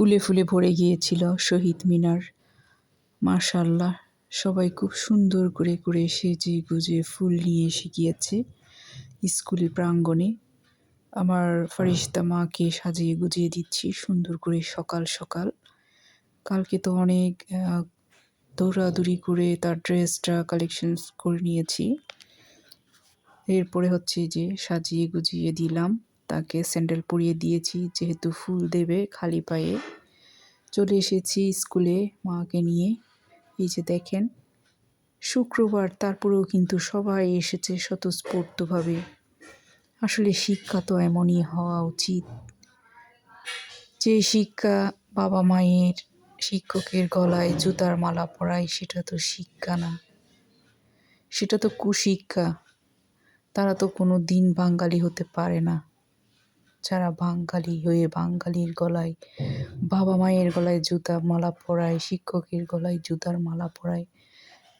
ফুলে ফুলে ভরে গিয়েছিল শহীদ মিনার। মাশাল্লাহ সবাই খুব সুন্দর করে করে সেজে গুজে ফুল নিয়ে এসে গিয়েছে স্কুল প্রাঙ্গণে। আমার ফারিস্তা মাকে সাজিয়ে গুজিয়ে দিচ্ছি সুন্দর করে সকাল সকাল। কালকে তো অনেক দৌড়াদৌড়ি করে তার ড্রেসটা কালেকশন করে নিয়েছি। এরপরে হচ্ছে যে সাজিয়ে গুজিয়ে দিলাম। তাকে স্যান্ডেল পরিয়ে দিয়েছি। যেহেতু ফুল দেবে খালি পায়ে। চলে এসেছি স্কুলে মাকে নিয়ে। এই যে দেখেন, শুক্রবার, তারপরেও কিন্তু সবাই এসেছে স্বতঃস্ফূর্তভাবে। আসলে শিক্ষা তো এমনই হওয়া উচিত। যে শিক্ষা বাবা মায়ের শিক্ষকের গলায় জুতার মালা পরায়, সেটা তো শিক্ষা না। সেটা তো কুশিক্ষা। তারা তো কোনো দিন বাঙালি হতে পারে না। যারা বাঙালি হয়ে বাঙালির গলায়, বাবা মায়ের গলায় জুতা মালা পরায়, শিক্ষকের গলায় জুতার মালা পরায়,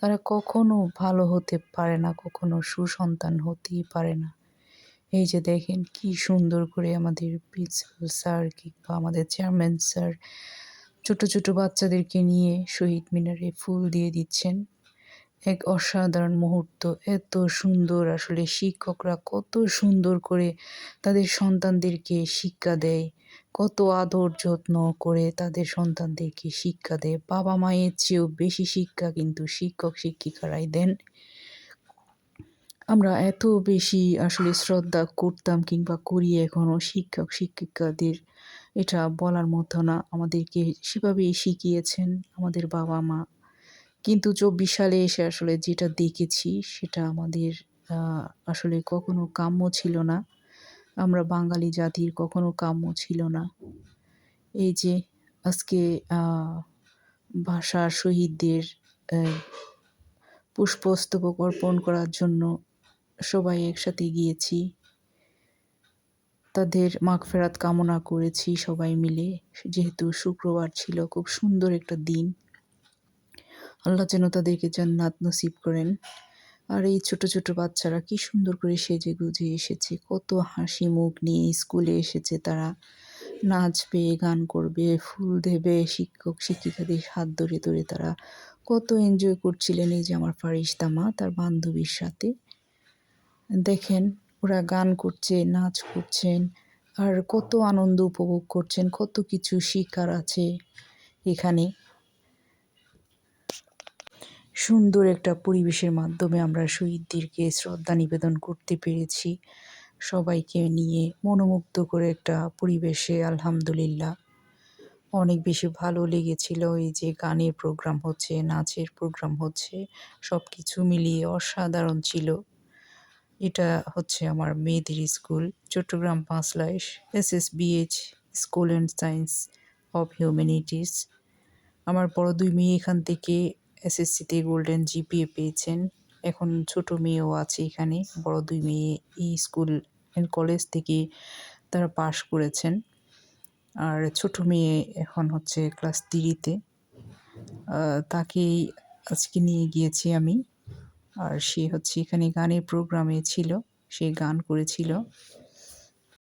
তারা কখনো ভালো হতে পারে না, কখনো সুসন্তান হতেই পারে না। এই যে দেখেন কি সুন্দর করে আমাদের প্রিন্সিপাল স্যার কিংবা আমাদের চেয়ারম্যান স্যার ছোট ছোট বাচ্চাদেরকে নিয়ে শহীদ মিনারে ফুল দিয়ে দিচ্ছেন। এক অসাধারণ মুহূর্ত। এত সুন্দর আসলে শিক্ষকরা কত সুন্দর করে তাদের সন্তানদেরকে শিক্ষা দেয়। কত আদর যত্ন করে তাদের সন্তানদেরকে শিক্ষা দেয়। বাবা মায়ের চেয়েও বেশি শিক্ষা কিন্তু শিক্ষক শিক্ষিকারাই দেন। আমরা এত বেশি আসলে শ্রদ্ধা করতাম কিংবা করি এখনও শিক্ষক শিক্ষিকাদের। এটা বলার মতো না। আমাদেরকে সেভাবেই শিখিয়েছেন আমাদের বাবা মা। কিন্তু চব্বিশ সালে এসে আসলে যেটা দেখেছি সেটা আমাদের আসলে কখনো কাম্য ছিল না। আমরা বাঙালি জাতির কখনো কাম্য ছিল না। এই যে আজকে আহ, ভাষা শহীদদের পুষ্পস্তবক অর্পণ করার জন্য সবাই একসাথে গিয়েছি। তাদের মাগফেরাত কামনা করেছি সবাই মিলে। যেহেতু শুক্রবার ছিল খুব সুন্দর একটা দিন। আল্লাহ যেন তাদেরকে জান্নাত নসিব করেন। আর এই ছোট ছোট বাচ্চারা কি সুন্দর করে সেজে গুজে এসেছে। কত হাসি মুখ নিয়ে স্কুলে এসেছে তারা। নাচবে, গান করবে, ফুল দেবে, শিক্ষক, শিক্ষিকাদের হাত ধরে ধরে তারা। কত এনজয় করছিলেন এই যে আমার ফারিস্তা মা, তার বান্ধবীর সাথে। দেখেন, ওরা গান করছে, নাচ করছেন, আর কত আনন্দ উপভোগ করছেন, কত কিছু শিকার আছে এখানে। সুন্দর একটা পরিবেশের মাধ্যমে আমরা শহীদদেরকে শ্রদ্ধা নিবেদন করতে পেরেছি। সবাইকে নিয়ে মনোমুগ্ধ করে একটা পরিবেশে আলহামদুলিল্লাহ। অনেক বেশি ভালো লেগেছিল এই যে গানের প্রোগ্রাম হচ্ছে, নাচের প্রোগ্রাম হচ্ছে সব কিছু মিলিয়ে অসাধারণ ছিল। এটা হচ্ছে আমার মেয়েদের school, Chattogram Panchlaish S S BH school and science of humanities. আমার বড় দুই মেয়ে এখান থেকে এসএসসিতে গোল্ডেন জিপিএ পেয়েছেন। এখন ছোট মেয়েও আছে এখানে, বড় দুই মেয়ে এই স্কুল অ্যান্ড কলেজ থেকে তারা পাশ করেছেন। আর ছোট মেয়ে এখন হচ্ছে ক্লাস থ্রিতে। তাকেই আজকে নিয়ে গিয়েছি আমি। আর সে হচ্ছে এখানে গানের প্রোগ্রামে ছিল, সে গান করেছিল।